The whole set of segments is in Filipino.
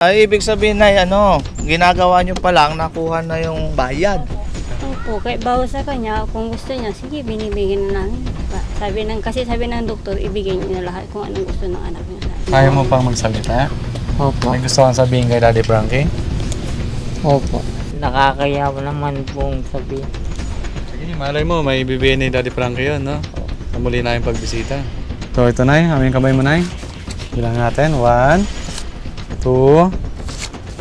Ay, ibig sabihin na ano, ginagawa nyo pa lang, nakuha na yung bayad. Opo, kahit bawas sa kanya, kung gusto niya, sige, binibigyan na namin. Ba- Sabi ng, kasi sabi ng doktor, ibigay niyo na lahat kung anong gusto ng anak niya. Kaya mo pang magsalita? Opo. May gusto kang sabihin kay Daddy Frankie? Opo. Nakakaya mo naman pong sabihin. Sige, malay mo, may bibigyan ni Daddy Frankie yun, no? Sa muli na yung pagbisita. So, ito na aming kamay mo na Bilang natin. One, two,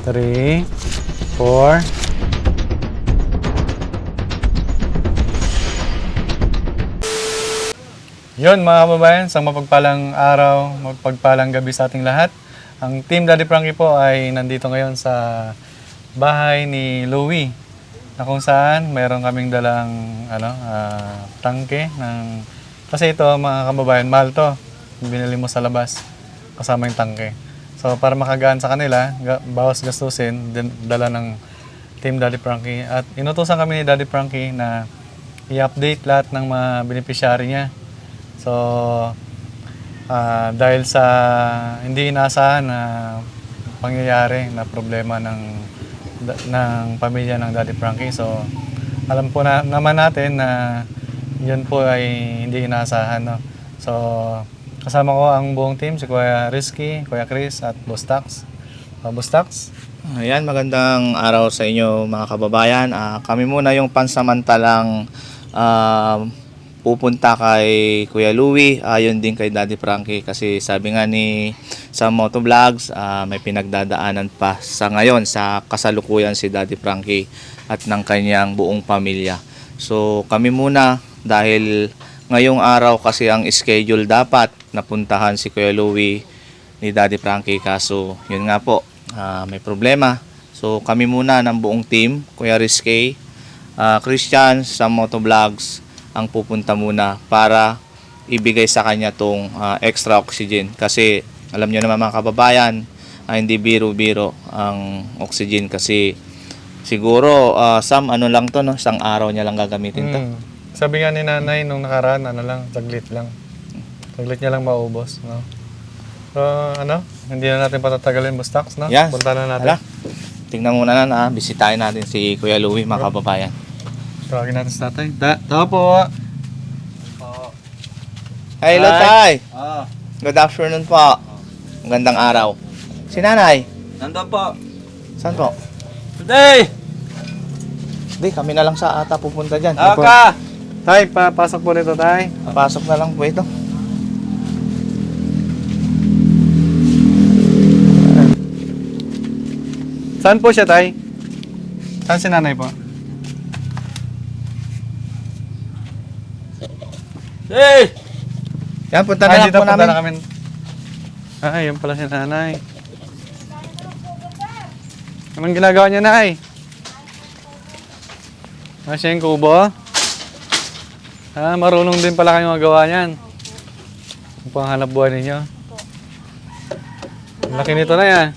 three, four. Yun mga kababayan, sa mapagpalang araw, mapagpalang gabi sa ating lahat. Ang Team Daddy Frankie po ay nandito ngayon sa bahay ni Louie na kung saan mayroon kaming dalang ano, ah, tangke ng kasi ito mga kababayan, mahal to. Binili mo sa labas kasama yung tangke. So para makagaan sa kanila, bawas gastusin, din, dala ng Team Daddy Frankie. At inutusan kami ni Daddy Frankie na i-update lahat ng mga beneficiary niya. So, ah, dahil sa hindi inaasahan na pangyayari na problema ng da- ng pamilya ng Daddy Frankie. So, alam po na, naman natin na yun po ay hindi inaasahan. No? So, kasama ko ang buong team, si Kuya Rizky, Kuya Chris, at Boss Tax. Uh, Boss Tax? Ayan, magandang araw sa inyo mga kababayan. Ah, kami muna yung pansamantalang ah, pupunta kay Kuya Louie, ayon din kay Daddy Frankie kasi sabi nga ni sa Motovlogs, ah, may pinagdadaanan pa sa ngayon sa kasalukuyan si Daddy Frankie at ng kanyang buong pamilya. So kami muna dahil ngayong araw kasi ang schedule dapat napuntahan si Kuya Louie ni Daddy Frankie. Kaso yun nga po ah, may problema. So kami muna ng buong team Kuya Rizky ah, Christian sa Motovlogs ang pupunta muna para ibigay sa kanya tong ah, extra oxygen. Kasi alam nyo naman mga kababayan ah, hindi biro-biro ang oxygen kasi siguro ah, some ano lang to no? Isang araw niya lang gagamitin to. Hmm. Sabi nga ni nanay nung nakaraan, ano lang, saglit lang. Saglit niya lang maubos. No? So, ano, hindi na natin patatagalin, Boss Tax, no? Yes. Punta na natin. Hala, tingnan muna na na bisitahin natin si Kuya Louie mga kababayan Tawagin natin si tatay. Da, tao po. Hello, Hi. Tay. Ah, Good afternoon po. Magandang araw. Si Nanay, Nandun po. saan po? Today! Hindi, kami na lang sa ata pupunta dyan. Opo. Aka! tay, papasok po nito, tay. Papasok na lang po ito. Saan po siya, tay? Saan si nanay po? Hey! Yan, punta na Ay, dito, po punta namin. na kami. Ah, yun pala si nanay. Anong ginagawa niya, nay? Ah, siya yung kubo? Ah, marunong din pala kayong magawa niyan. Ang panghanap buhay ninyo. Ang Laki nito na yan.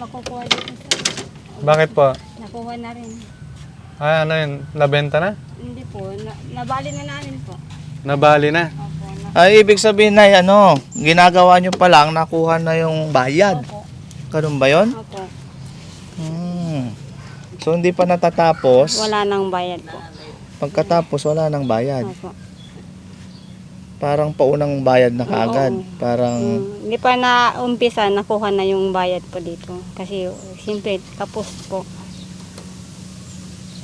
Makukuha dito. Sa, Bakit po? nakuha na rin. Ah, ano yun? Nabenta na? Hindi po, na, nabali na namin po. Nabali na? Opo, na, Ay, ibig sabihin na ano, ginagawa nyo pa lang, nakuha na yung bayad. opo, Ganun ba yun? opo. Hmm. So, hindi pa natatapos. Wala nang bayad po. Pagkatapos, wala nang bayad. Opo. Parang paunang bayad na kaagad. Oo. Parang, Mm, Hindi pa na umpisa, nakuha na yung bayad po dito. Kasi siyempre, kapos po.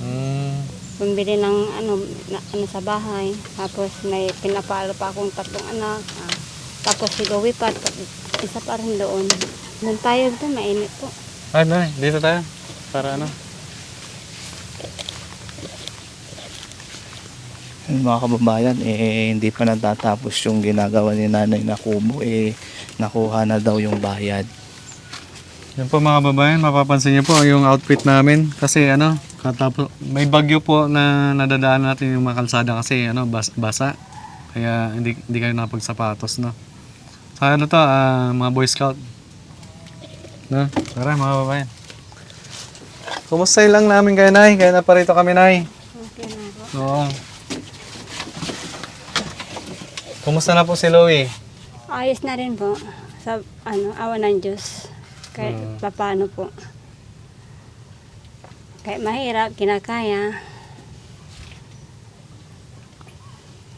Hmm. Bumili ng ano, na, ano sa bahay. Tapos may pinapalo pa akong tatlong anak. Ah, tapos si Louie pa, isa pa rin doon. Doon tayo doon, mainit po. Nay, dito tayo. Para ano? Yun, mga kababayan, eh, hindi pa natatapos yung ginagawa ni nanay na kubo, eh, nakuha na daw yung bayad. Yan po mga babayan, mapapansin niyo po yung outfit namin kasi ano, katapos may bagyo po na nadadaan natin yung mga kalsada kasi ano, bas, basa. Kaya hindi hindi kayo nakapagsapatos, no. Sa ano to, ah, mga Boy Scout. No? Tara mga babayan. Kumusta lang namin kayo, Nay? Kaya na pa rito kami, Nay. Okay na po. Oo. Kumusta na po si Louie? Ayos na rin po. Sa ano, awa ng Diyos. Kahit Mm. paano po. Kahit mahirap, kinakaya.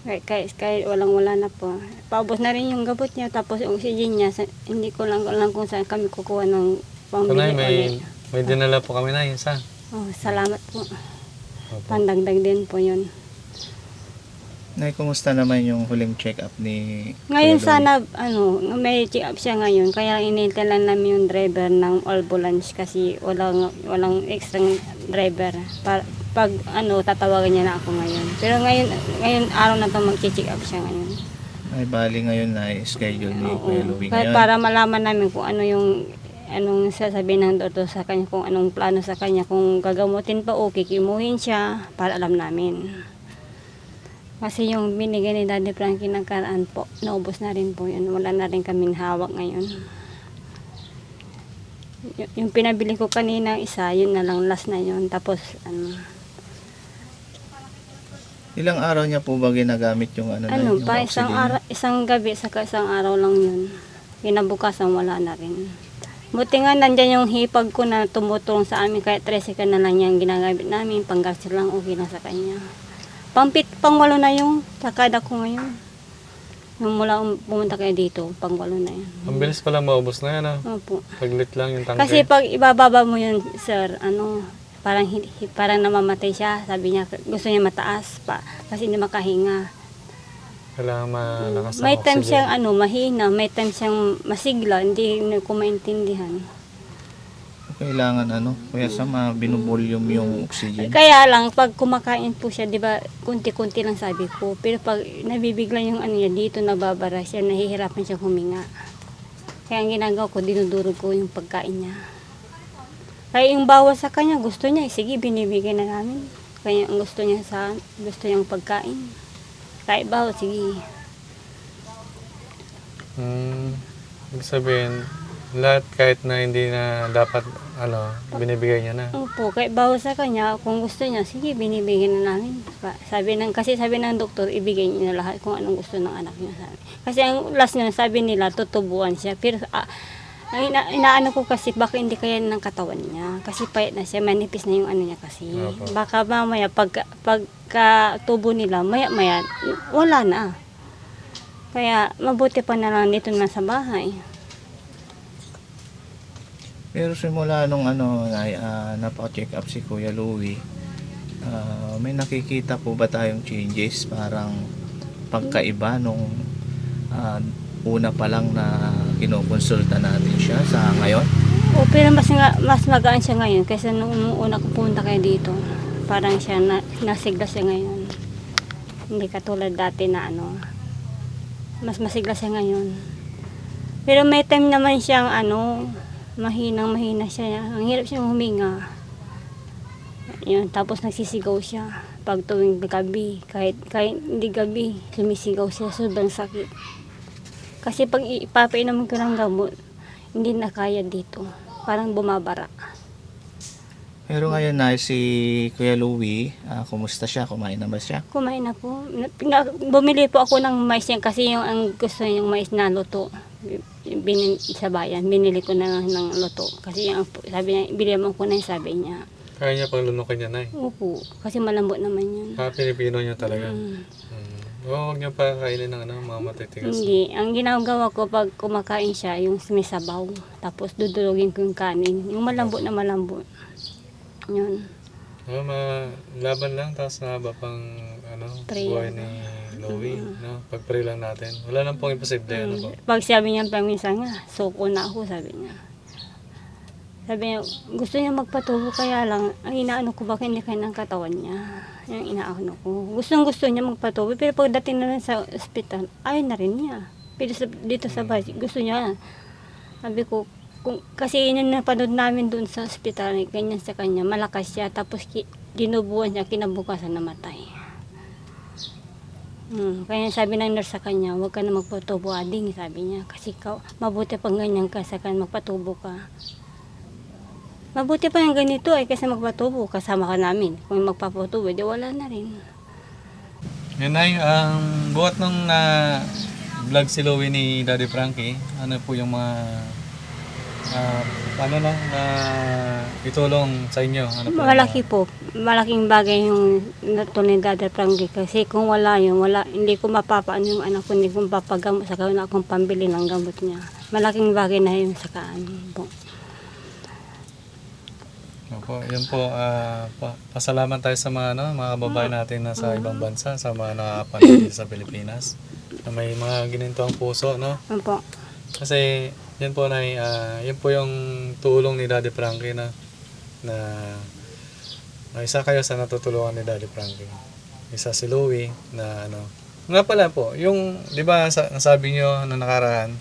Kahit, kahit, kahit walang wala na po. Paubos na rin yung gabot niya, tapos yung oxygen niya, sa, hindi ko lang alam kung saan kami kukuha ng pambili Nay, may, ulit. may dinala po kami na isa. Oh, salamat po. Opo. Pandagdag din po yun. Nay, kumusta naman yung huling check-up ni Ngayon Kuya Louie? sana, ano, may check up siya ngayon. Kaya inintay lang namin yung driver ng ambulance kasi walang, walang extra driver. Para, pag ano, tatawagan niya na ako ngayon. Pero ngayon, ngayon araw na to mag-check up siya ngayon. Ay, bali ngayon na schedule ni Oo. Kuya Louie Pa- ngayon. Para malaman namin kung ano yung anong sasabihin ng doktor sa kanya, kung anong plano sa kanya, kung gagamutin pa o kikimuhin siya, para alam namin. Kasi yung binigay ni Daddy Frankie ng karaan po, naubos na rin po yun. Wala na rin kaming hawak ngayon. Y- yung pinabili ko kanina isa, yun na lang last na yun. Tapos, ano, Ilang araw niya po ba ginagamit yung ano, na ano yung pa, isang, oxygen? ara- isang gabi, saka isang araw lang yun. Kinabukasan, wala na rin. Buti nga nandyan yung hipag ko na tumutulong sa amin, kahit 13 ka na lang yung ginagamit namin, panggasir lang okay na sa kanya. Pampit, pangwalo na yung sakada ko ngayon. Nung mula um- pumunta kayo dito, pangwalo na yun. Ang bilis pala maubos na yan, ah. Opo. Paglit lang yung tangke. Kasi pag ibababa mo yun, sir, ano, parang parang namamatay siya. Sabi niya, gusto niya mataas pa kasi hindi makahinga. Kailangan malakas ang May time oxygen. siyang ano, mahina, may time siyang masigla, hindi ko maintindihan. Kailangan ano, kuya sama binuvolume yung oxygen. Kaya lang, pag kumakain po siya, di ba, kunti-kunti lang sabi ko. Pero pag nabibigla yung ano niya, dito nababara siya, nahihirapan siya huminga. Kaya ang ginagawa ko, dinudurog ko yung pagkain niya. Kaya yung bawas sa kanya, gusto niya, eh, sige, binibigay na namin. Kaya ang gusto niya sa, gusto niyang pagkain. Kahit bawas, sige. Hmm, ibig sabihin, lahat kahit na hindi na dapat, ano, binibigay niya na. Opo, kahit bawas sa kanya, kung gusto niya, sige, binibigyan na namin. Sabi ng, kasi sabi ng doktor, ibigay niyo na lahat kung anong gusto ng anak niya. Sabi. Kasi ang last niya, sabi nila, tutubuan siya. Pero ah, ang ina, inaano ko kasi, baka hindi kaya ng katawan niya. Kasi payat na siya, manipis na yung ano niya kasi. Opo. Baka mamaya, pag, pagka tubo nila, maya maya, wala na. Kaya mabuti pa na lang dito na sa bahay. Pero simula nung ano, na, ah, napaka-check up si Kuya Louie, ah, may nakikita po ba tayong changes? Parang pagkaiba nung ah, una pa lang na kinukonsulta natin siya sa ngayon? O, pero mas, nga, mas magaan siya ngayon kaysa nung, nung una ko pumunta kayo dito. Parang siya, na, nasigla siya ngayon. Hindi katulad dati na ano. Mas masigla siya ngayon. Pero may time naman siyang ano, mahinang mahina siya. Ang hirap siyang huminga. Yun, tapos nagsisigaw siya pag tuwing gabi. Kahit, kahit hindi gabi, sumisigaw siya. Sobrang sakit. Kasi pag ipapainom ko ng gamot, hindi na kaya dito. Parang bumabara. Pero ngayon na si Kuya Louie, ah, kumusta siya? Kumain na ba siya? Kumain na po. Bumili po ako ng mais niya kasi yung ang gusto niya yung mais na luto. Bin, sa bayan, binili ko na ng luto. Kasi yung, sabi niya, bili mo ko na yung sabi niya. Kaya niya pang lunukin niya, Nay. Opo, kasi malambot naman yun. Ah, Pilipino niya talaga. Mm. Hmm. Oh, huwag niya pa kainin ng ano, mga matitigas. Hindi. Ang ginagawa ko pag kumakain siya, yung may sabaw. Tapos dudurugin ko yung kanin. Yung malambot na malambot. Yun. Oh, ma laban lang, tapos nahaba pang ano, Pray. buhay ni Louie. No? Pag-pray lang natin. Wala lang pong imposible. Ano po? Pag sabi niya pang minsan nga, suko na ako, sabi niya. Sabi niya, gusto niya magpatubo kaya lang, ang inaano ko baka hindi kaya ng katawan niya. Yung inaano ko. Gustong gusto niya magpatubo, pero pagdating na lang sa ospital, ayaw na rin niya. Pero sa, dito sa bahay, gusto niya. Sabi ko, kung, kasi yun yung napanood namin doon sa ospital, ganyan sa kanya, malakas siya, tapos ki, dinubuan niya, kinabukasan namatay. Hmm, kaya sabi ng nurse sa kanya, huwag ka na magpatubo ading, sabi niya. Kasi ka, mabuti pang ganyan ka sa kan magpatubo ka. Mabuti pa yung ganito ay kasi magpatubo, kasama ka namin. Kung magpapatubo, di wala na rin. Yan ay, ang buhat nung na vlog si Louie ni Daddy Frankie, ano po yung mga ah, ano na, na itulong sa inyo? Ano po? Malaki po. Malaking bagay yung natulong ni Dada Frankie kasi kung wala yun, wala, hindi ko mapapaano yung anak ko, hindi ko mapapagamot sa kanya akong pambili ng gamot niya. Malaking bagay na yun sa kaan po. Opo, yun po, ah, pa- pasalamat tayo sa mga, ano, mga kababayan natin na sa ibang bansa, sa mga nakapanood sa Pilipinas. Na may mga ginintong puso, no? Ano po? Kasi yan po na yun po yung tulong ni Daddy Frankie na na, na isa kayo sa natutulungan ni Daddy Frankie. Isa si Louie na ano. Nga pala po, yung 'di ba sa, nasabi niyo na nakaraan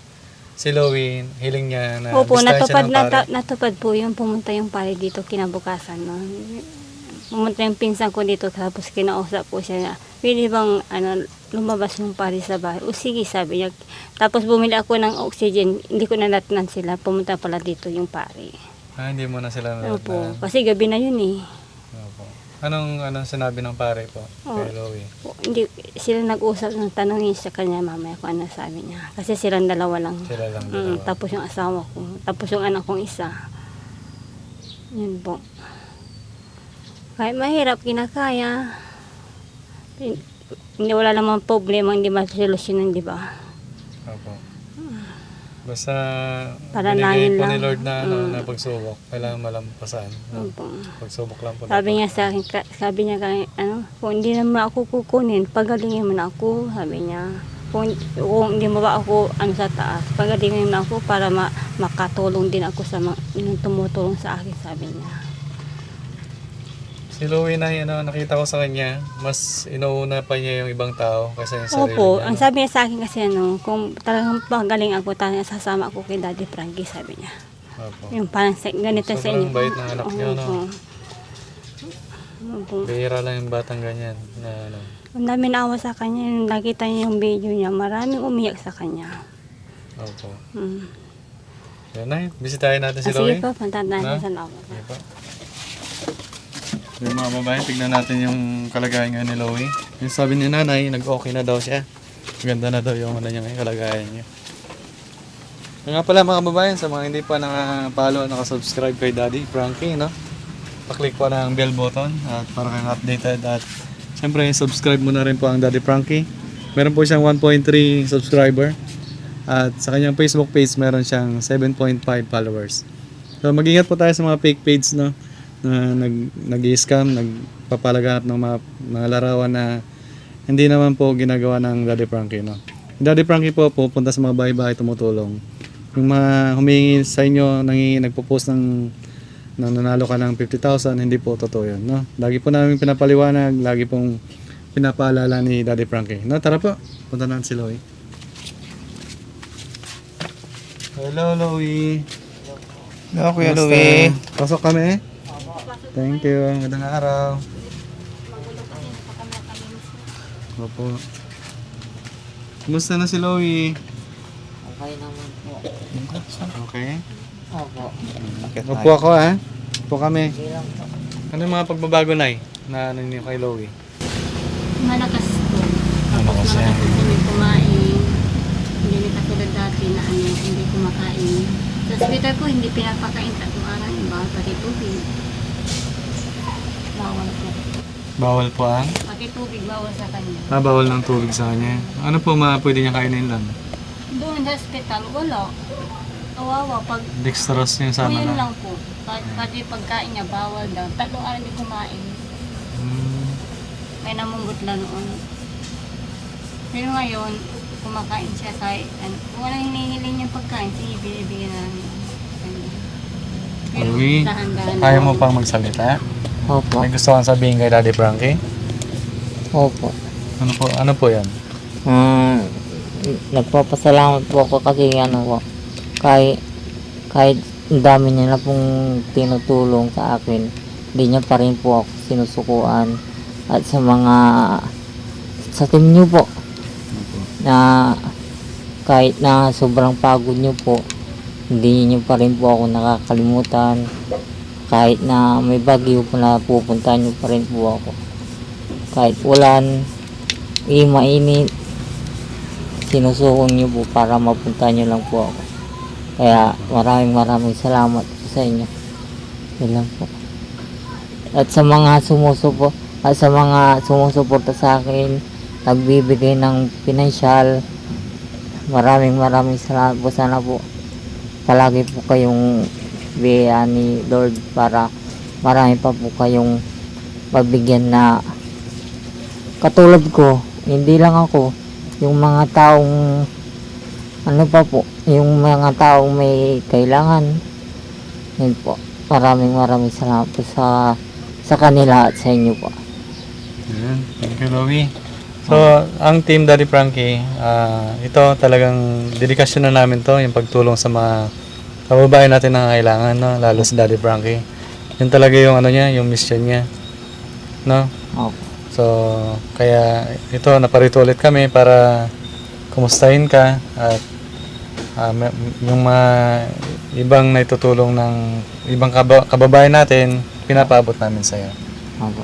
si Louie hiling niya na Opo, natupad, pare. nata, natupad po yung pumunta yung pare dito kinabukasan. No? Pumunta yung pinsan ko dito tapos kinausap po siya na, pwede bang ano, lumabas yung pare sa bahay? O sige, sabi niya. Tapos bumili ako ng oxygen, hindi ko na natnan sila, pumunta pala dito yung pare. Ah, hindi mo na sila na. Opo, kasi gabi na yun eh. Opo. Anong anong sinabi ng pare po Oh. kay Louie? O, Hindi, sila nag-usap ng tanongin sa kanya mamaya kung ano sabi niya. Kasi silang dalawa lang. Sila lang Mm, dalawa. tapos yung asawa ko. Tapos yung anak kong isa. Yun po. Kahit mahirap, kinakaya. Hin- Hindi wala namang problema, hindi masolusyonan, di ba? Opo. Basta Para binigay po lang. ni Lord na, ano, Mm. na pagsubok. Kailangan malampasan. no? Opo. Pagsubok lang po. Sabi niya sa akin, ka- sabi niya kay, ano, kung hindi naman ako kukunin, pagalingin mo na ako, sabi niya. Kung, kung hindi mo ba ako ano sa taas, pagalingin mo na ako para ma, makatulong din ako sa mga yung tumutulong sa akin, sabi niya. Si Louie na ano, nakita ko sa kanya, mas inuuna pa niya yung ibang tao kasi yung sarili Opo, niya. ang sabi niya sa akin kasi ano, kung talagang magaling ako, talagang sasama ako kay Daddy Frankie, sabi niya. Opo. Yung parang sa, ganito sa Sobrang inyo. bait ng anak niyo, no? Opo. Opo. Bihira lang yung batang ganyan. Na, ano. Ang dami naawa sa kanya, yung nakita niya yung video niya, maraming umiyak sa kanya. Opo. Mm. Yan na, bisitahin natin si Ah, sige Louie. po, punta Na? natin sa. Sige po. Yung mga babae, tignan natin yung kalagayan ngayon ni Louie. Yung sabi ni nanay, nag-okay na daw siya. Maganda na daw yung ano niya ngayon, kalagayan niya. Yung nga pala mga babayan, sa mga hindi pa nakapalo, nakasubscribe kay Daddy Frankie, no? Paklik po ng bell button at para kang updated at syempre subscribe mo na rin po ang Daddy Frankie. Meron po siyang 1.3 subscriber at sa kanyang Facebook page meron siyang 7.5 followers. So mag-ingat po tayo sa mga fake page no na nag nag-scam, nagpapalaganap ng mga, mga larawan na hindi naman po ginagawa ng Daddy Frankie no. Yung Daddy Frankie po pupunta sa mga bahay-bahay tumutulong. Yung mga humingi sa inyo, nangi nagpo-post ng na nanalo ka ng 50,000, hindi po totoo yun. No? Lagi po namin pinapaliwanag, lagi pong pinapaalala ni Daddy Frankie. No, tara po, punta natin si Louie. Hello, Louie. Hello, Kuya? Louie. Pasok kami. Thank you. Magandang araw. Opo. Kumusta na si Louie? Okay naman po. Okay. Opo. Bakit Upo ako ha. Upo kami. Hindi lang po. Ano yung mga pagbabago na na ano niyo kay Louie? Malakas po. Malakas Tapos yan. malakas kami kumain. Hindi na katulad dati na ano, hindi kumakain. Sa hospital po, hindi pinapakain tatlong araw bawal pati tubig. Bawal po. Bawal po ang? Pati tubig bawal sa kanya. Ah, bawal ng tubig sa kanya. Ano po mga pwede niya kainin lang? Doon sa hospital, wala. Kawawa. Pag Dextrose yung sama yun na. lang po. Pag, pati pagkain niya, bawal daw. Tatlong araw hindi kumain. Hmm. May namumgot na noon. Pero ngayon, kumakain siya kahit ano. Kung anong hinihiling niyang pagkain, sige, binibigyan na namin. Pero Louie, dahan-dahan Kaya mo lang. pang magsalita? Opo. May gusto kang sabihin kay Daddy Frankie? Opo. Ano po, ano po yan? Ah, nagpapasalamat po ako kasi ano po, kahit, kahit dami niya na pong tinutulong sa akin, hindi niya pa rin po ako sinusukuan. At sa mga, sa team niyo po, na kahit na sobrang pagod niyo po, hindi niyo pa rin po ako nakakalimutan. Kahit na may bagyo po na pupuntahan niyo pa rin po ako. Kahit ulan, eh, mainit, sinusukong niyo po para mapunta niyo lang po ako. Kaya maraming maraming salamat po sa inyo. Yun lang po. At sa mga sumusupo, at sa mga sumusuporta sa akin, nagbibigay ng pinansyal, maraming maraming salamat po. Sana po palagi po kayong biyaya ni Lord para marami pa po kayong mabigyan na katulad ko, hindi lang ako, yung mga taong ano pa po, yung mga taong may kailangan. Yun po. Maraming maraming salamat po sa sa kanila at sa inyo po. Ayan. Thank you, Louie. So, ang team Daddy Frankie, ah, ito talagang dedikasyon na namin to, yung pagtulong sa mga kababayan natin na kailangan, no? lalo si Daddy Frankie. Yun talaga yung ano niya, yung mission niya. No? Opo. So, kaya ito, naparito ulit kami para kumustahin ka at ma- yung mga ibang naitutulong ng ibang kaba- kababayan natin, pinapaabot namin sa'yo. Opo.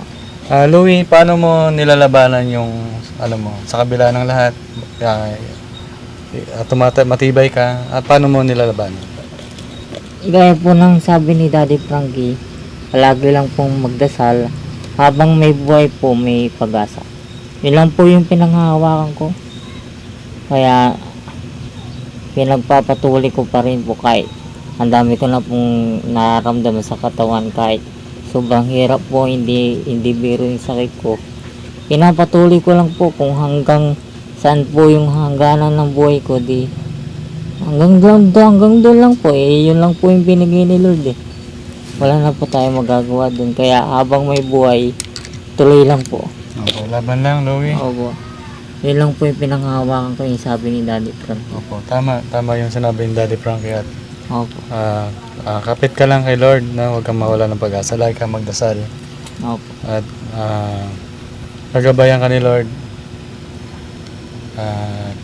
Ah, Louie, paano mo nilalabanan yung, alam mo, sa kabila ng lahat, uh, tumata- matibay ka, at paano mo nilalabanan? Gaya po ng sabi ni Daddy Frankie, palagi lang pong magdasal. Habang may buhay po, may pag-asa. Yun lang po yung pinanghahawakan ko. Kaya, pinagpapatuloy ko pa rin po kahit ang dami ko na pong nararamdaman sa katawan kahit sobrang hirap po, hindi, hindi biro yung sakit ko. Pinapatuloy ko lang po kung hanggang saan po yung hangganan ng buhay ko, di Hanggang doon, hanggang doon lang po eh. Yun lang po yung binigay ni Lord eh. Wala na po tayo magagawa doon. Kaya habang may buhay, tuloy lang po. Okay, laban lang, Louie. Opo. Yun lang po yung pinanghahawakan ko yung sabi ni Daddy Frank. Opo, tama, tama yung sinabi ni Daddy Frankie at Opo. ah, ah, kapit ka lang kay Lord na huwag kang mawala ng pag-asa, lagi kang magdasal. Opo. At ah, gagabayan ka ni Lord. At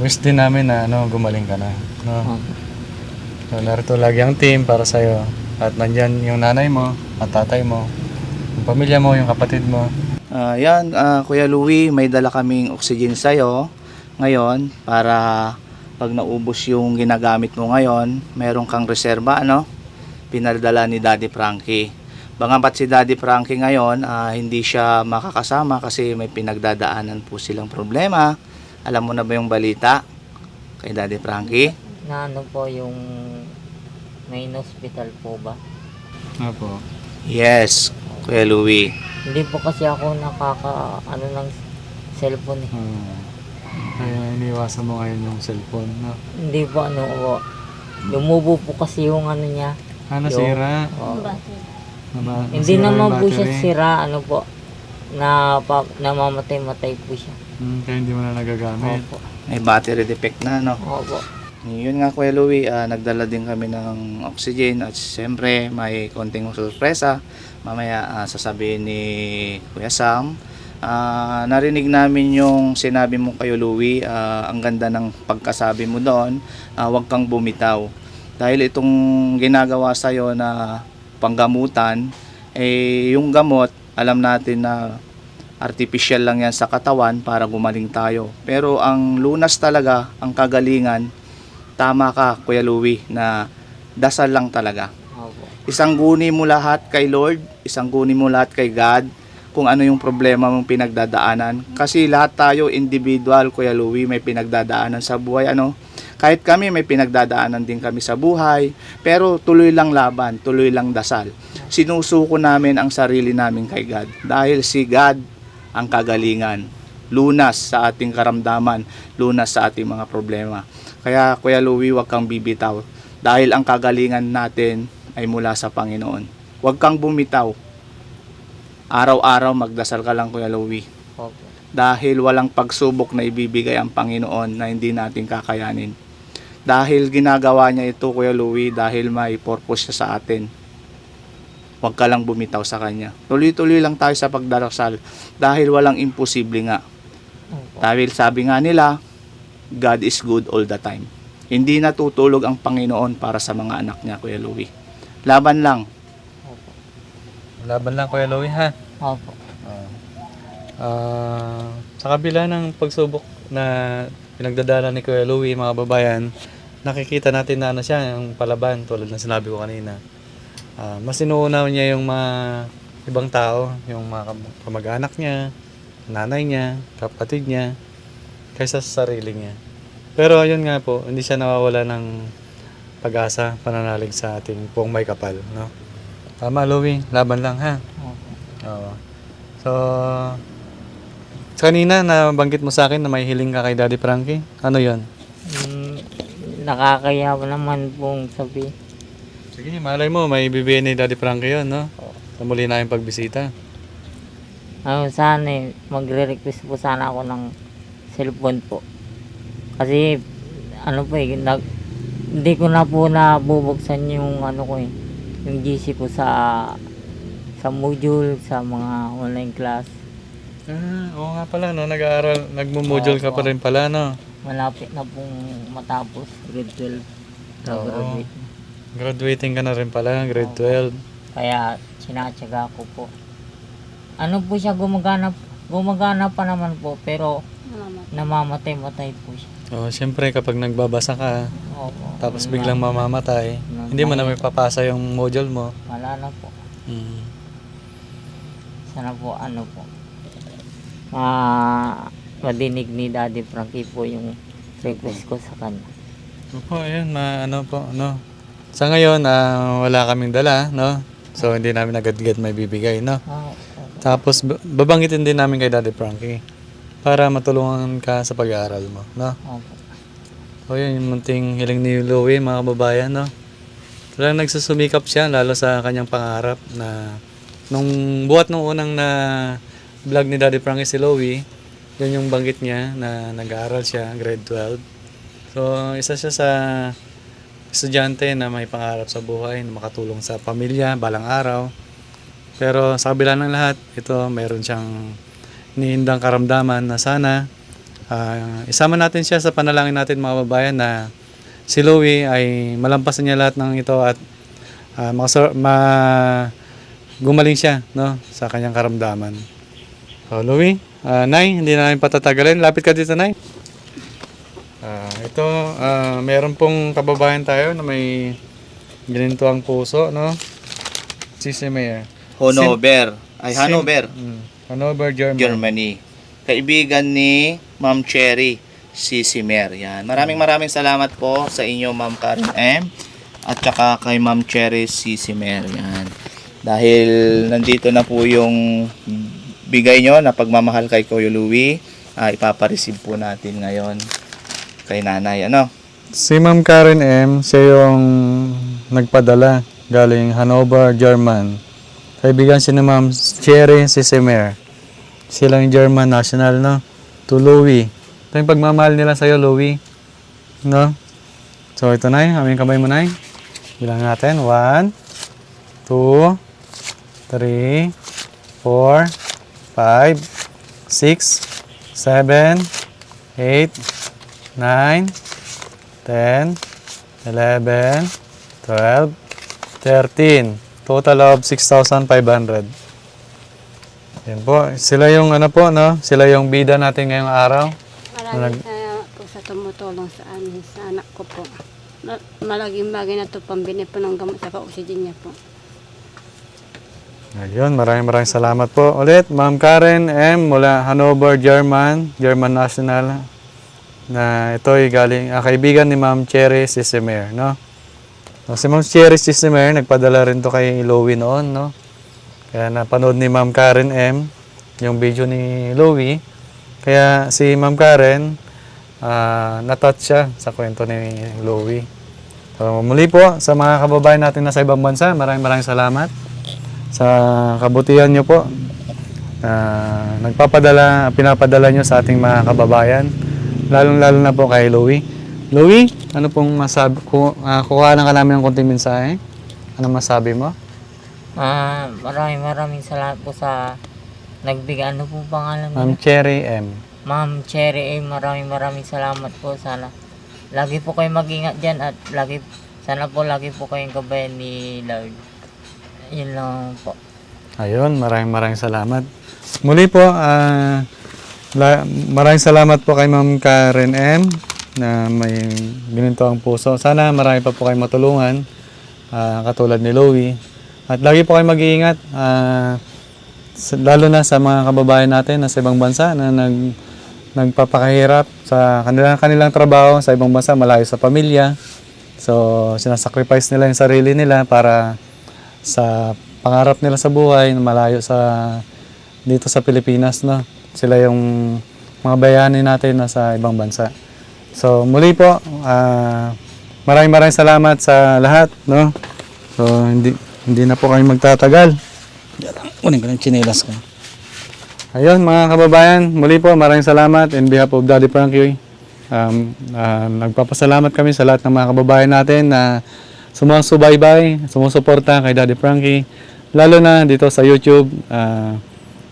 wish din namin na ano, gumaling ka na. No? Opo. So, narito lagi ang team para sa'yo. At nandyan yung nanay mo, at tatay mo, yung pamilya mo, yung kapatid mo. Ah, yan, ah, Kuya Louie, may dala kaming oxygen sa'yo ngayon para pag naubos yung ginagamit mo ngayon, meron kang reserba, ano? Pinadala ni Daddy Frankie. Bangapat si Daddy Frankie ngayon, ah, hindi siya makakasama kasi may pinagdadaanan po silang problema. Alam mo na ba yung balita kay Daddy Frankie? Na ano po yung main hospital po ba? Opo. Yes, Kuya Louie. Hindi po kasi ako nakaka ano ng cellphone eh. Hmm. Kaya iniwasan mo ngayon yung cellphone. No? Hindi po ano po. Lumubo po kasi yung ano niya. Ah, nasira. Oo. Naba- Hindi nasira yung naman po siya battery. sira, ano po, na pa, namamatay-matay po siya. Hmm, kaya hindi mo na nagagamit. Opo. May battery defect na, no? Opo. Yun nga Kuya Louie, ah, nagdala din kami ng oxygen at siyempre may konting sorpresa. Mamaya ah, sasabihin ni Kuya Sam. Ah, narinig namin yung sinabi mo kayo Louie, ah, ang ganda ng pagkasabi mo doon, ah, huwag kang bumitaw. Dahil itong ginagawa sa'yo na panggamutan, eh yung gamot, alam natin na artificial lang yan sa katawan para gumaling tayo. Pero ang lunas talaga, ang kagalingan, tama ka Kuya Louie na dasal lang talaga. Isang guni mo lahat kay Lord, isang guni mo lahat kay God, kung ano yung problema mong pinagdadaanan. Kasi lahat tayo individual, Kuya Louie, may pinagdadaanan sa buhay. Ano? Kahit kami may pinagdadaanan din kami sa buhay, pero tuloy lang laban, tuloy lang dasal. Sinusuko namin ang sarili namin kay God dahil si God ang kagalingan, lunas sa ating karamdaman, lunas sa ating mga problema. Kaya Kuya Louie, huwag kang bibitaw dahil ang kagalingan natin ay mula sa Panginoon. Huwag kang bumitaw. Araw-araw magdasal ka lang Kuya Louie Opo. dahil walang pagsubok na ibibigay ang Panginoon na hindi natin kakayanin. Dahil ginagawa niya ito, Kuya Louie, dahil may purpose siya sa atin. Huwag ka lang bumitaw sa Kanya. Tuloy-tuloy lang tayo sa pagdarasal dahil walang imposible nga. Dahil sabi nga nila, God is good all the time. Hindi natutulog ang Panginoon para sa mga anak niya, Kuya Louie. Laban lang. Opo. Laban lang Kuya Louie ha. Opo. Ah, sa kabila ng pagsubok na pinagdadala ni Kuya Louie, mga babayan, nakikita natin na ano siya, yung palaban, tulad ng sinabi ko kanina. Ah, mas inuuna niya yung mga ibang tao, yung mga kam- kamag-anak niya, nanay niya, kapatid niya, kaysa sa sarili niya. Pero ayun nga po, hindi siya nawawala ng pag-asa, pananalig sa ating puong may kapal. No? Tama, Louie. Laban lang, ha? Opo. Oo. So, kanina nabanggit mo sa akin na may hiling ka kay Daddy Frankie. Ano yon? Mm, nakakaya naman pong sabi. Sige, malay mo, may bibigyan ni Daddy Frankie yun, no? Sa muli na yung pagbisita. Ano, sana eh, magre-request po sana ako ng cellphone po. Kasi, ano po eh, nag, hindi ko na po nabubuksan yung ano ko eh, yung GC ko sa sa module, sa mga online class. Ah, oo nga pala, no? Nag-aaral, nagmo-module ka pa rin pala, no? Malapit na pong matapos, grade 12. Oo. Graduate. Graduating ka na rin pala, grade 12. Kaya sinatsaga ko po. Ano po siya gumagana gumagana pa naman po pero namamatay-matay po siya. Oh, syempre kapag nagbabasa ka, Opo. tapos biglang mamamatay, hindi mo na may papasa yung module mo. Wala na po. Mm. Sana po ano po. Ma madinig ni Daddy Frankie po yung request ko sa kanya. Opo, ayun, ma, ano po, no? Sa ngayon, ah, wala kaming dala, no? So, hindi namin agad-agad may bibigay, no? Ah, Tapos, babanggitin din namin kay Daddy Frankie para matulungan ka sa pag-aaral mo, no? opo. So, yun, yung munting hiling ni Louie, mga kababayan, no? Talagang nagsusumikap siya, lalo sa kanyang pangarap na nung buhat nung unang na vlog ni Daddy Frankie si Louie, yun yung banggit niya na nag-aaral siya, grade 12. So, isa siya sa estudyante na may pangarap sa buhay, na makatulong sa pamilya, balang araw. Pero sa kabila ng lahat, ito, mayroon siyang niindang karamdaman na sana ah, isama natin siya sa panalangin natin mga babayan na si Louie ay malampasan niya lahat ng ito at ah, makasar- ma gumaling siya no sa kanyang karamdaman. So Louie, ah, Nay, hindi na namin patatagalin. Lapit ka dito, Nay. Ito, ah, meron pong kababayan tayo na may ganito ang puso, no? Si si Mayor. Hanover. Ay, Sim- Hanover, Mm. Hanover, Germany. Germany. Kaibigan ni Ma'am Cherry, si Simer. Yan. Maraming maraming salamat po sa inyo, Ma'am Karen M. At saka kay Ma'am Cherry, si Simer. Yan. Dahil nandito na po yung bigay nyo na pagmamahal kay Kuya Louie, ah, ipapareceive po natin ngayon kay nanay. Ano? Si Ma'am Karen M, siya yung nagpadala galing Hanover, German. Kaibigan si ni Ma'am Cherry Sisimer. Sila yung German national, no? To Louie. Ito yung pagmamahal nila sa'yo, Louie. No? So, ito na Aming kamay mo na Bilang natin. One, two, three, four, five, six, seven, eight, nine, 10, 11, 12, 13. Total of 6,500. Yan po. Sila yung ano po, no? Sila yung bida natin ngayong araw. Maraming salamat po sa tumutulong sa amin, sa anak ko po. Ma- Malaking bagay na ito pambili po ng gamot sa oxygen niya po. Ayun, maraming maraming salamat po. Ulit, Ma'am Karen M. mula Hanover, German, German National. Na ito ay galing, ah, kaibigan ni Ma'am Cherry Sisimer, no? So, si Ma'am Cherry Sisimer, nagpadala rin to kay Louie noon, no? Kaya napanood ni Ma'am Karen M. yung video ni Louie. Kaya si Ma'am Karen, ah, natouch siya sa kwento ni Louie. So, muli po sa mga kababayan natin na sa ibang bansa, maraming maraming salamat sa kabutihan nyo po. na nagpapadala, pinapadala nyo sa ating mga kababayan. Lalong-lalo na po kay Louie. Louie, ano pong masabi, ku, uh, kukuha ka namin ng konting mensahe. Ano masabi mo? Ah, maraming maraming salamat po sa nagbigay ano po pangalan Ma'am niya? Cherry M. Ma'am Cherry, eh, maraming maraming salamat po. Sana lagi po kayo mag-ingat dyan at lagi sana po lagi po kayong gabayan ni Lord. Yun lang po. Ayun, maraming maraming salamat. Muli po, ah, la- maraming salamat po kay Ma'am Karen M. na may gininto ang puso. Sana marami pa po kayong matulungan, ah, katulad ni Louie. At lagi po kayong mag-iingat, sa- lalo na sa mga kababayan natin na sa ibang bansa na nag, nagpapakahirap sa kanilang, kanilang trabaho sa ibang bansa, malayo sa pamilya. So, sinasacrifice nila yung sarili nila para sa pangarap nila sa buhay, na malayo sa dito sa Pilipinas, no? Sila yung mga bayani natin na sa ibang bansa. So, muli po, ah, maraming maraming salamat sa lahat, no? So, hindi hindi na po kayo magtatagal. Kunin ko ng chinelas ko. Ayun mga kababayan, muli po maraming salamat in behalf of Daddy Frankie. Um, ah, nagpapasalamat kami sa lahat ng mga kababayan natin na sumusubaybay, sumusuporta kay Daddy Frankie. Lalo na dito sa YouTube. ah,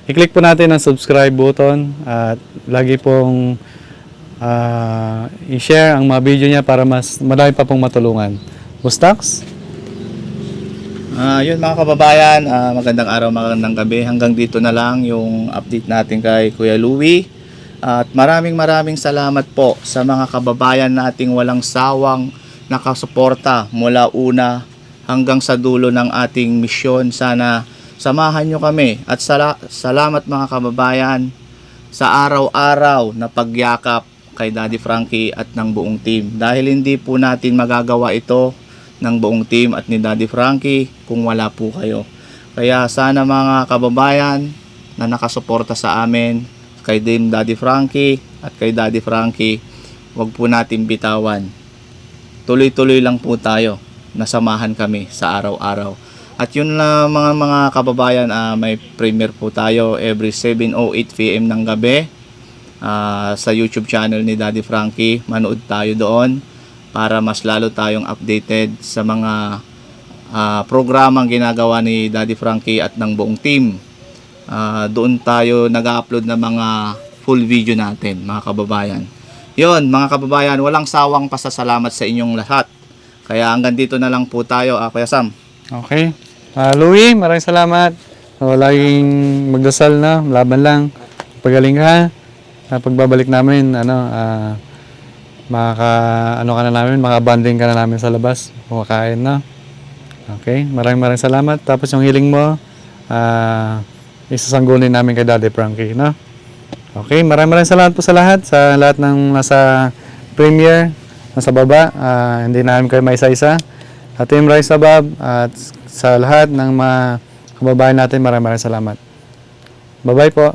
i-click po natin ang subscribe button at lagi pong ah, i-share ang mga video niya para mas marami pa pong matulungan. Bustax? Ah, yun mga kababayan, ah, magandang araw, magandang gabi. Hanggang dito na lang yung update natin kay Kuya Louie. At maraming maraming salamat po sa mga kababayan nating walang sawang nakasuporta mula una hanggang sa dulo ng ating misyon. Sana samahan nyo kami at sala- salamat mga kababayan sa araw-araw na pagyakap kay Daddy Frankie at ng buong team. Dahil hindi po natin magagawa ito ng buong team at ni Daddy Frankie kung wala po kayo. Kaya sana mga kababayan na nakasuporta sa amin, kay Dim Daddy Frankie at kay Daddy Frankie, wag po natin bitawan. Tuloy-tuloy lang po tayo. Nasamahan kami sa araw-araw. At yun na mga mga kababayan, ah, may premiere po tayo every 7.08 PM ng gabi ah, sa YouTube channel ni Daddy Frankie. Manood tayo doon para mas lalo tayong updated sa mga ah, programang ginagawa ni Daddy Frankie at ng buong team. Ah, doon tayo nag-upload ng mga full video natin, mga kababayan. Yon, mga kababayan, walang sawang pasasalamat sa inyong lahat. Kaya hanggang dito na lang po tayo, ah, Kuya Sam. Okay. Ah, Louie, maraming salamat. So, laging magdasal na, laban lang. Pagaling ka. Ah, pagbabalik namin, ano, ah, makaka, ano ka na namin, makabanding ka na namin sa labas. Kumakain na. Okay, maraming maraming salamat. Tapos yung hiling mo, ah, isasanggulin namin kay Daddy Frankie, no? Okay, maraming maraming salamat po sa lahat, sa lahat ng nasa premiere, nasa baba. Ah, hindi namin kayo maisa-isa. At Team Rise Above at sa lahat ng mga kababayan natin, maraming maraming salamat. Bye-bye po.